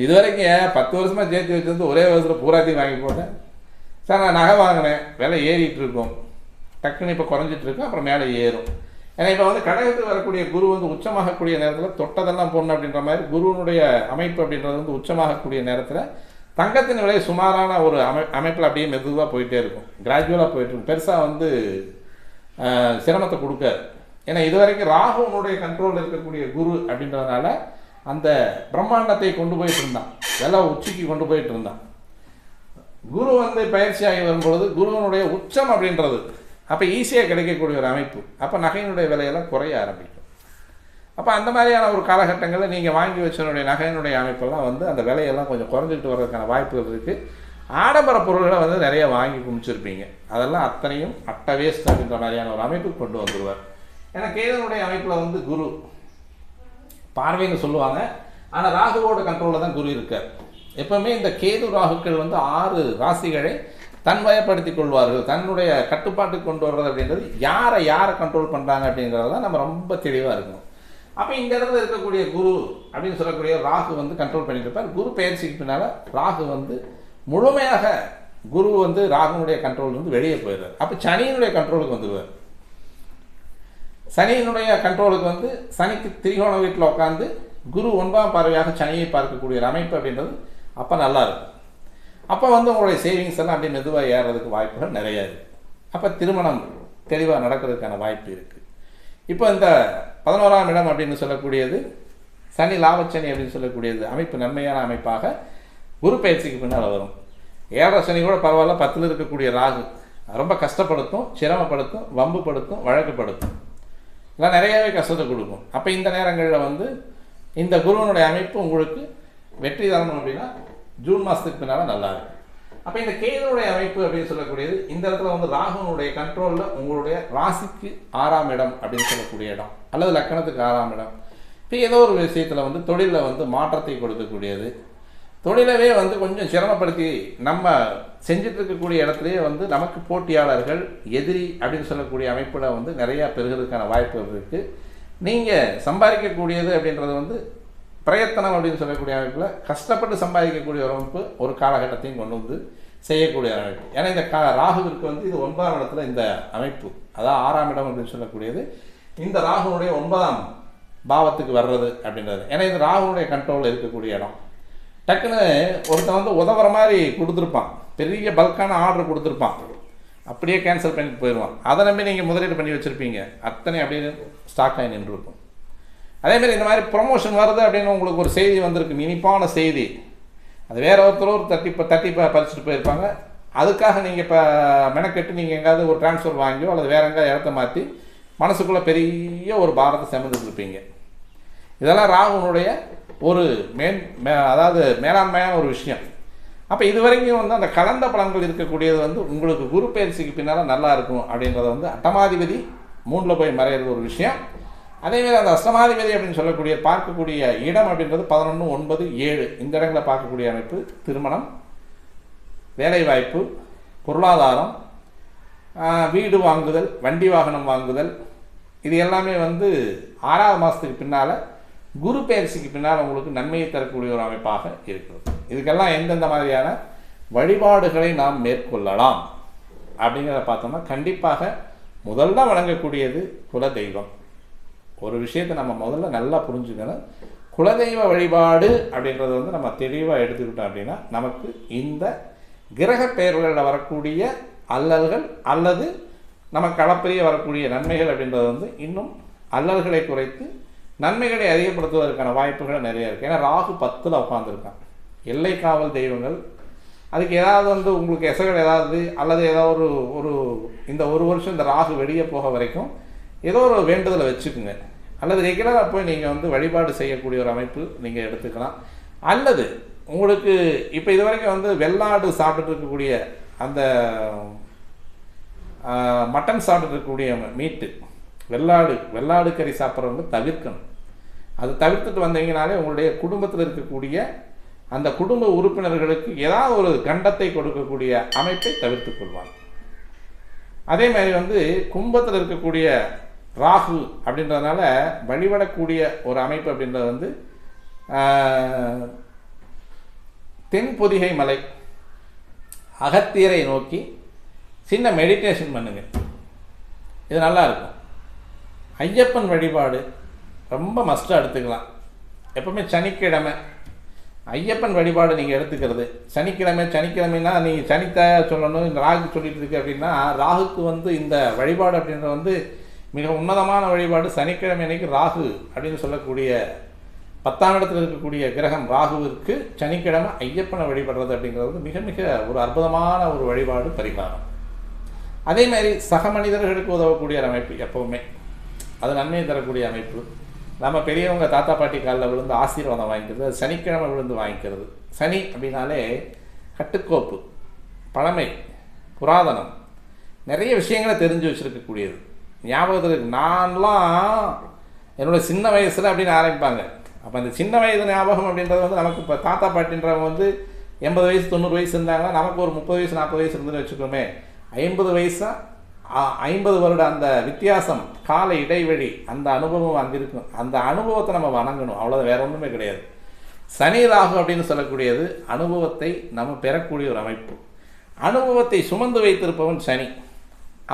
இது வரைக்கும் பத்து வருஷமாக சேர்த்து வச்சிருந்து ஒரே வருஷத்தில் பூராத்தையும் வாங்கி போட்டேன். சார் நான் நகை வாங்கினேன் விலை ஏறிட்டு இருக்கும். டக்குன்னு இப்போ குறைஞ்சிட்டு இருக்கு. அப்புறம் மேலே ஏறும். ஏன்னா இப்போ வந்து கடகத்துக்கு வரக்கூடிய குரு வந்து உச்சமாகக்கூடிய நேரத்தில் தொட்டதெல்லாம் போடணும் அப்படின்ற மாதிரி குருவனுடைய அமைப்பு அப்படின்றது வந்து உச்சமாகக்கூடிய நேரத்தில் தங்கத்தின் விலை சுமாரான ஒரு அமை அமைப்பில் அப்படியே மெதுவாக போயிட்டே இருக்கும். கிராஜுவலாக போயிட்டு இருக்கும். பெருசாக வந்து சிரமத்தை கொடுக்காது. ஏன்னா இது வரைக்கும் ராகுவனுடைய கண்ட்ரோலில் இருக்கக்கூடிய குரு அப்படின்றதுனால அந்த பிரம்மாண்டத்தை கொண்டு போயிட்டு இருந்தான் விலை உச்சிக்கு கொண்டு போயிட்டு இருந்தான் குரு வந்து பயிற்சியாகி வரும்பொழுது குருவனுடைய உச்சம் அப்படின்றது. அப்போ ஈஸியாக கிடைக்கக்கூடிய ஒரு அமைப்பு. அப்போ நகையினுடைய விலையெல்லாம் குறைய ஆரம்பிக்கும். அப்போ அந்த மாதிரியான ஒரு காலகட்டங்களில் நீங்கள் வாங்கி வச்சனுடைய நகையினுடைய அமைப்பெல்லாம் வந்து அந்த விலையெல்லாம் கொஞ்சம் குறைஞ்சிட்டு வர்றதுக்கான வாய்ப்புகள் இருக்குது ஆடம்பர பொருள்களை வந்து நிறைய வாங்கி குமிச்சிருப்பீங்க. அதெல்லாம் அத்தனையும் அட்ட வேஸ்ட் அப்படின்ற மாதிரியான ஒரு அமைப்பு கொண்டு வந்துடுவார் ஏன்னா கேதனுடைய அமைப்பில் வந்து குரு பார்வைன்னு சொல்லுவாங்க. ஆனால் ராகுவோட கண்ட்ரோலில் தான் குரு இருக்கார். எப்பவுமே இந்த கேது ராகுக்கள் வந்து ஆறு ராசிகளை தன்வயப்படுத்தி கொள்வார்கள். தன்னுடைய கட்டுப்பாட்டுக்கு கொண்டு வர்றது அப்படின்றது யாரை யாரை கண்ட்ரோல் பண்ணுறாங்க அப்படிங்கிறத நம்ம ரொம்ப தெளிவாக இருக்கணும். அப்போ இந்த இடத்துல இருக்கக்கூடிய குரு அப்படின்னு சொல்லக்கூடிய ராகு வந்து கண்ட்ரோல் பண்ணிட்டு இருப்பார். குரு பயிற்சிக்கு பின்னால் ராகு வந்து முழுமையாக குரு வந்து ராகுனுடைய கண்ட்ரோல் வந்து வெளியே போயிடுறார். அப்போ சனியினுடைய கண்ட்ரோலுக்கு வந்துடுவார். சனியினுடைய கண்ட்ரோலுக்கு வந்து சனிக்கு திரிகோண வீட்டில் உட்காந்து குரு ஒன்பதாம் பார்வையாக சனியை பார்க்கக்கூடிய ஒரு அமைப்பு அப்படின்றது அப்போ நல்லா இருக்கும். அப்போ வந்து உங்களுடைய சேவிங்ஸ் எல்லாம் அப்படியே மெதுவாக ஏறுறதுக்கு வாய்ப்புகள் நிறைய இருக்குது அப்போ திருமணம் தெளிவாக நடக்கிறதுக்கான வாய்ப்பு இருக்குது இப்போ இந்த பதினோராம் இடம் அப்படின்னு சொல்லக்கூடியது சனி லாபச்சனி அப்படின்னு சொல்லக்கூடியது அமைப்பு நன்மையான அமைப்பாக குரு பயிற்சிக்கு பின்னால் வரும். ஏழரை சனி கூட பரவாயில்ல பத்தில் இருக்கக்கூடிய ராகு ரொம்ப கஷ்டப்படுத்தும் சிரமப்படுத்தும் வம்புப்படுத்தும் வழக்குப்படுத்தும் இதெல்லாம் நிறையவே கஷ்டத்தை கொடுக்கும். அப்போ இந்த நேரங்களில் வந்து இந்த குருவனுடைய அமைப்பு உங்களுக்கு வெற்றி தரணும் அப்படின்னா ஜூன் மாதத்துக்கு பின்னால் நல்லா இருக்கும். அப்போ இந்த கேதுனுடைய அமைப்பு அப்படின்னு சொல்லக்கூடியது இந்த இடத்துல வந்து ராகுனுடைய கண்ட்ரோலில் உங்களுடைய ராசிக்கு ஆறாம் இடம் அப்படின்னு சொல்லக்கூடிய இடம் அல்லது லக்கணத்துக்கு ஆறாம் இடம். இப்போ ஏதோ ஒரு விஷயத்தில் வந்து தொழிலில் வந்து மாற்றத்தை கொடுக்கக்கூடியது. தொழிலவே வந்து கொஞ்சம் சிரமப்படுத்தி நம்ம செஞ்சுட்டு இருக்கக்கூடிய வந்து நமக்கு போட்டியாளர்கள் எதிரி அப்படின்னு சொல்லக்கூடிய அமைப்பில் வந்து நிறையா பெருகிறதுக்கான வாய்ப்புகள் இருக்குது நீங்கள் சம்பாதிக்கக்கூடியது அப்படின்றது வந்து பிரயத்தனம் அப்படின்னு சொல்லக்கூடிய அமைப்பில் கஷ்டப்பட்டு சம்பாதிக்கக்கூடிய ஒரு அமைப்பு ஒரு காலகட்டத்தையும் கொண்டு வந்து செய்யக்கூடிய அமைப்பு. ஏன்னா இந்த கா ராகுவிற்கு வந்து இது ஒன்பதாம் இடத்துல இந்த அமைப்பு. அதாவது ஆறாம் இடம் அப்படின்னு சொல்லக்கூடியது. இந்த ராகுனுடைய ஒன்பதாம் பாவத்துக்கு வர்றது அப்படின்றது. ஏன்னா இது ராகுனுடைய கண்ட்ரோலில் இருக்கக்கூடிய இடம். டக்குன்னு ஒருத்தன் வந்து உதவுற மாதிரி கொடுத்துருப்பான். பெரிய பல்கான ஆர்டர் கொடுத்துருப்பான். அப்படியே கேன்சல் பண்ணிட்டு போயிடுவான். அதை நம்பி நீங்கள் முதலீடு பண்ணி வச்சுருப்பீங்க. அத்தனை அப்படியே ஸ்டாக் ஆகி நின்றுருக்கும். அதேமாதிரி இந்த மாதிரி ப்ரொமோஷன் வருது அப்படின்னு உங்களுக்கு ஒரு செய்தி வந்திருக்கு. இனிப்பான செய்தி. அது வேற ஒருத்தர் ஒரு தட்டி இப்போ தட்டி இப்போ பறிச்சுட்டு போயிருப்பாங்க. அதுக்காக நீங்கள் இப்போ மெனக்கெட்டு நீங்கள் எங்கேயாவது ஒரு ட்ரான்ஸ்ஃபர் வாங்கியோ அல்லது வேற எங்கேயாவது இடத்த மாற்றி மனசுக்குள்ளே பெரிய ஒரு பாரத்தை சுமந்துட்டு இருப்பீங்க. இதெல்லாம் ராகுனுடைய ஒரு மேன் மே அதாவது மேலாண்மையான ஒரு விஷயம். அப்போ இது வரைக்கும் வந்து அந்த கலந்த பலன்கள் இருக்கக்கூடியது வந்து உங்களுக்கு குரு பயிற்சிக்கு பின்னால் நல்லா இருக்கும் அப்படின்றத வந்து அட்டமாதிபதி மூணில் போய் மறையிறது ஒரு விஷயம். அதேமாதிரி அந்த அஷ்டமாதிபதி அப்படின்னு சொல்லக்கூடிய பார்க்கக்கூடிய இடம் அப்படின்றது பதினொன்று ஒன்பது ஏழு. இந்த இடங்களை பார்க்கக்கூடிய அமைப்பு திருமணம் வேலைவாய்ப்பு பொருளாதாரம் வீடு வாங்குதல் வண்டி வாகனம் வாங்குதல். இது எல்லாமே வந்து ஆறாவது மாதத்துக்கு பின்னால் குரு பயிற்சிக்கு பின்னால் உங்களுக்கு நன்மையை தரக்கூடிய ஒரு அமைப்பாக இருக்கிறது. இதுக்கெல்லாம் எந்தெந்த மாதிரியான வழிபாடுகளை நாம் மேற்கொள்ளலாம் அப்படிங்கிறத பார்த்தோம்னா கண்டிப்பாக முதல்ல வழங்கக்கூடியது குல தெய்வம் ஒரு விஷயத்தை நம்ம முதல்ல நல்லா புரிஞ்சுக்கணும். குலதெய்வ வழிபாடு அப்படின்றத வந்து நம்ம தெளிவாக எடுத்துக்கிட்டோம் அப்படின்னா நமக்கு இந்த கிரக பெயர்களில் வரக்கூடிய அல்லல்கள் அல்லது நம்ம களப்பிரிய வரக்கூடிய நன்மைகள் அப்படின்றது வந்து இன்னும் அல்லல்களை குறைத்து நன்மைகளை அதிகப்படுத்துவதற்கான வாய்ப்புகள் நிறைய இருக்குது ஏன்னா ராகு பத்தில் உட்காந்துருக்கான் எல்லை காவல் தெய்வங்கள். அதுக்கு ஏதாவது வந்து உங்களுக்கு எசைகள் ஏதாவது அல்லது ஏதாவது ஒரு ஒரு இந்த ஒரு வருஷம் இந்த ராகு வெளியே போக வரைக்கும் ஏதோ ஒரு வேண்டுதலை வச்சுக்குங்க. அல்லது ரெகுலராக போய் நீங்கள் வந்து வழிபாடு செய்யக்கூடிய ஒரு அமைப்பு நீங்கள் எடுத்துக்கலாம். அல்லது உங்களுக்கு இப்போ இது வரைக்கும் வந்து வெள்ளாடு சாப்பிட்டுட்டு இருக்கக்கூடிய அந்த மட்டன் சாப்பிட்டுட்டு இருக்கக்கூடிய மீட்டு வெள்ளாடு வெள்ளாடு கறி சாப்பிட்றவங்க தவிர்க்கணும். அது தவிர்த்துட்டு வந்தீங்கனாலே உங்களுடைய குடும்பத்தில் இருக்கக்கூடிய அந்த குடும்ப உறுப்பினர்களுக்கு ஏதாவது ஒரு கண்டத்தை கொடுக்கக்கூடிய அமைப்பை தவிர்த்து கொள்வாங்க அதே மாதிரி வந்து கும்பத்தில் இருக்கக்கூடிய ராகு அப்படின்றதுனால வழிபடக்கூடிய ஒரு அமைப்பு அப்படின்றது வந்து தென்பொதிகை மலை அகத்தியரை நோக்கி சின்ன மெடிடேஷன் பண்ணுங்க. இது நல்லா இருக்கும். ஐயப்பன் வழிபாடு ரொம்ப மஸ்ட்டாக எடுத்துக்கலாம். எப்பவுமே சனிக்கிழமை. ஐயப்பன் வழிபாடு நீங்கள் எடுத்துக்கிறது. சனிக்கிழமை சனிக்கிழமைனா நீங்கள் சனித்தாயா சொல்லணும் இந்த ராகு சொல்லிட்டு இருக்கு அப்படின்னா ராகுக்கு வந்து இந்த வழிபாடு அப்படின்றது வந்து மிக உன்னதமான வழிபாடு. சனிக்கிழமை அன்னைக்கு ராகு அப்படின்னு சொல்லக்கூடிய பத்தாம் இடத்துல இருக்கக்கூடிய கிரகம் ராகுவிற்கு சனிக்கிழமை ஐயப்பனை வழிபடுறது அப்படிங்கிறது வந்து மிக மிக ஒரு அற்புதமான ஒரு வழிபாடு பரிகாரம். அதே மாதிரி சக மனிதர்களுக்கு உதவக்கூடிய ஒரு அமைப்பு எப்பவுமே. அது நன்மையை தரக்கூடிய அமைப்பு. நம்ம பெரியவங்க தாத்தா பாட்டி காலில் விழுந்து ஆசீர்வாதம் வாங்கிக்கிறது அது சனிக்கிழமை விழுந்து வாங்கிக்கிறது. சனி அப்படின்னாலே கட்டுக்கோப்பு பழமை புராதனம். நிறைய விஷயங்களை தெரிஞ்சு வச்சுருக்கக்கூடியது. ஞாபகத்தில் நான்லாம் என்னோட சின்ன வயசில் அப்படின்னு ஆரம்பிப்பாங்க. அப்போ அந்த சின்ன வயது ஞாபகம் அப்படின்றது வந்து நமக்கு இப்போ தாத்தா பாட்டின்றவங்க வந்து எண்பது வயசு தொண்ணூறு வயசு இருந்தாங்கன்னா நமக்கு ஒரு முப்பது வயசு நாற்பது வயசு இருந்துன்னு வச்சுக்கோமே. ஐம்பது வயசாக ஐம்பது வருட அந்த வித்தியாசம் கால இடைவெளி அந்த அனுபவம் அங்கே இருக்கும் அந்த அனுபவத்தை நம்ம வணங்கணும். அவ்வளோ வேற ஒன்றுமே கிடையாது. சனி ராகு அப்படின்னு சொல்லக்கூடியது அனுபவத்தை நம்ம பெறக்கூடிய ஒரு அமைப்பு. அனுபவத்தை சுமந்து வைத்திருப்பவன் சனி.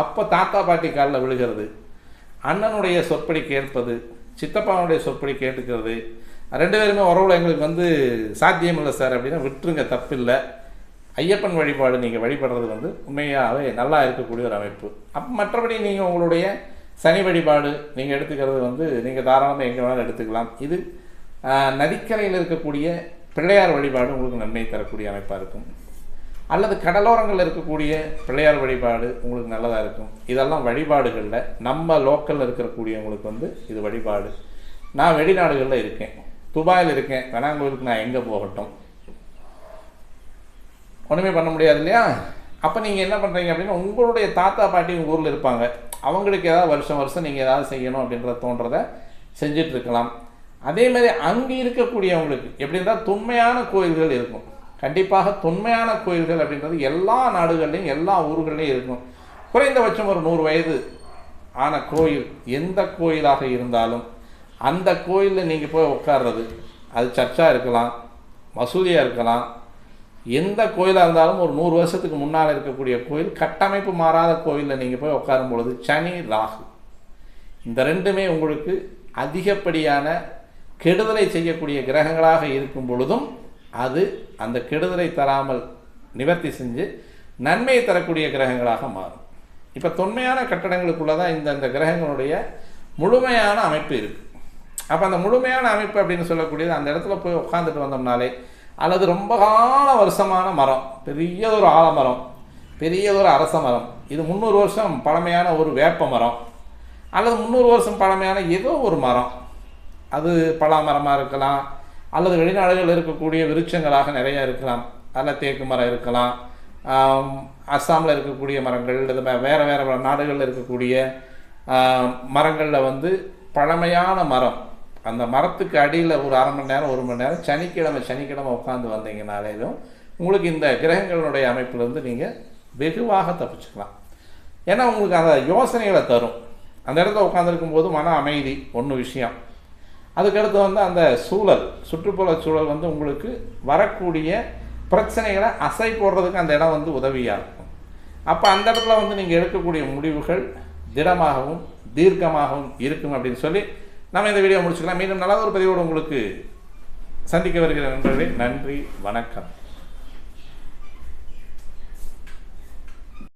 அப்போ தாத்தா பாட்டி காலில் விழுகிறது. அண்ணனுடைய சொற்படி கேட்பது சித்தப்பாவுடைய சொற்படி கேட்டுக்கிறது. ரெண்டு பேருமே உறவுல எங்களுக்கு வந்து சாத்தியம் இல்லை சார் அப்படின்னா விட்டுருங்க தப்பில்லை. ஐயப்பன் வழிபாடு நீங்கள் வழிபடுறது வந்து உண்மையாகவே நல்லா இருக்கக்கூடிய ஒரு அமைப்பு. அப் மற்றபடி நீங்கள் உங்களுடைய சனி வழிபாடு நீங்கள் எடுத்துக்கிறது வந்து நீங்கள் தாராளமாக எங்கே வேணாலும் எடுத்துக்கலாம். இது நதிக்கரையில் இருக்கக்கூடிய பிள்ளையார் வழிபாடு உங்களுக்கு நன்மை தரக்கூடிய அமைப்பாக இருக்கும். அல்லது கடலோரங்களில் இருக்கக்கூடிய பிள்ளையார் வழிபாடு உங்களுக்கு நல்லதாக இருக்கும். இதெல்லாம் வழிபாடுகளில் நம்ம லோக்கலில் இருக்கக்கூடியவங்களுக்கு வந்து இது வழிபாடு. நான் வெளிநாடுகளில் இருக்கேன். துபாயில் இருக்கேன். வேணாங்கோயிலுக்கு நான் எங்கே போகட்டும். ஒன்றுமே பண்ண முடியாது இல்லையா? அப்போ நீங்கள் என்ன பண்ணுறீங்க அப்படின்னா உங்களுடைய தாத்தா பாட்டி உங்கள் ஊரில் இருப்பாங்க. அவங்களுக்கு ஏதாவது வருஷம் வருஷம் நீங்கள் ஏதாவது செய்யணும் அப்படின்றத தோன்றதை செஞ்சுட்டு இருக்கலாம். அதே மாதிரி அங்கே இருக்கக்கூடியவங்களுக்கு எப்படி இருந்தால் தொன்மையான கோயில்கள் இருக்கும். கண்டிப்பாக தொன்மையான கோயில்கள் அப்படின்றது எல்லா நாடுகள்லையும் எல்லா ஊர்கள்லையும் இருக்கும். குறைந்தபட்சம் ஒரு நூறு வயது ஆன கோயில் எந்த கோயிலாக இருந்தாலும் அந்த கோயிலில் நீங்கள் போய் உட்கார்றது அது சர்ச்சாக இருக்கலாம் மசூதியாக இருக்கலாம் எந்த கோயிலாக இருந்தாலும் ஒரு நூறு வருஷத்துக்கு முன்னால் இருக்கக்கூடிய கோயில் கட்டமைப்பு மாறாத கோயிலில் நீங்கள் போய் உட்காரும் பொழுது சனி ராகு. இந்த ரெண்டுமே உங்களுக்கு அதிகப்படியான கெடுதலை செய்யக்கூடிய கிரகங்களாக இருக்கும் பொழுதும் அது அந்த கெடுதலை தராமல் நிவர்த்தி செஞ்சு நன்மையை தரக்கூடிய கிரகங்களாக மாறும். இப்போ தொன்மையான கட்டடங்களுக்குள்ளே தான் இந்த இந்த கிரகங்களுடைய முழுமையான அமைப்பு இருக்குது அப்போ அந்த முழுமையான அமைப்பு அப்படின்னு சொல்லக்கூடியது அந்த இடத்துல போய் உட்காந்துட்டு வந்தோம்னாலே அல்லது ரொம்ப கால வருஷமான மரம் பெரியதொரு ஆலமரம் பெரியதொரு அரச மரம் இது முந்நூறு வருஷம் பழமையான ஒரு வேப்ப மரம் அல்லது முந்நூறு வருஷம் பழமையான ஏதோ ஒரு மரம். அது பலா மரமாக இருக்கலாம் அல்லது வெளிநாடுகளில் இருக்கக்கூடிய விருட்சங்களாக நிறைய இருக்கலாம். அதில் தேக்கு மரம் இருக்கலாம் அஸ்ஸாமில் இருக்கக்கூடிய மரங்கள் இது வேறு வேறு நாடுகளில் இருக்கக்கூடிய மரங்களில் வந்து பழமையான மரம். அந்த மரத்துக்கு அடியில் ஒரு அரை மணி நேரம் ஒரு மணி நேரம் சனிக்கிழமை சனிக்கிழமை உட்காந்து வந்தீங்கனாலேயும் உங்களுக்கு இந்த கிரகங்களுடைய அமைப்பிலேருந்து நீங்கள் வெகுவாக தப்பிச்சுக்கலாம். ஏன்னா உங்களுக்கு அந்த யோசனைகளை தரும். அந்த இடத்துல உட்காந்துருக்கும் போது மன அமைதி ஒன்று விஷயம். அதுக்கடுத்து வந்து அந்த சூழல் சுற்றுப்புற சூழல் வந்து உங்களுக்கு வரக்கூடிய பிரச்சனைகளை அசை போடுறதுக்கு அந்த இடம் வந்து உதவியாக இருக்கும். அப்போ அந்த இடத்துல வந்து நீங்கள் எடுக்கக்கூடிய முடிவுகள் திடமாகவும் தீர்க்கமாகவும் இருக்கும் அப்படின்னு சொல்லி நம்ம இந்த வீடியோ முடிச்சுக்கலாம். மீண்டும் நல்ல ஒரு பதிவோடு உங்களுக்கு சந்திக்க வருகிற நண்பர்களே நன்றி வணக்கம்.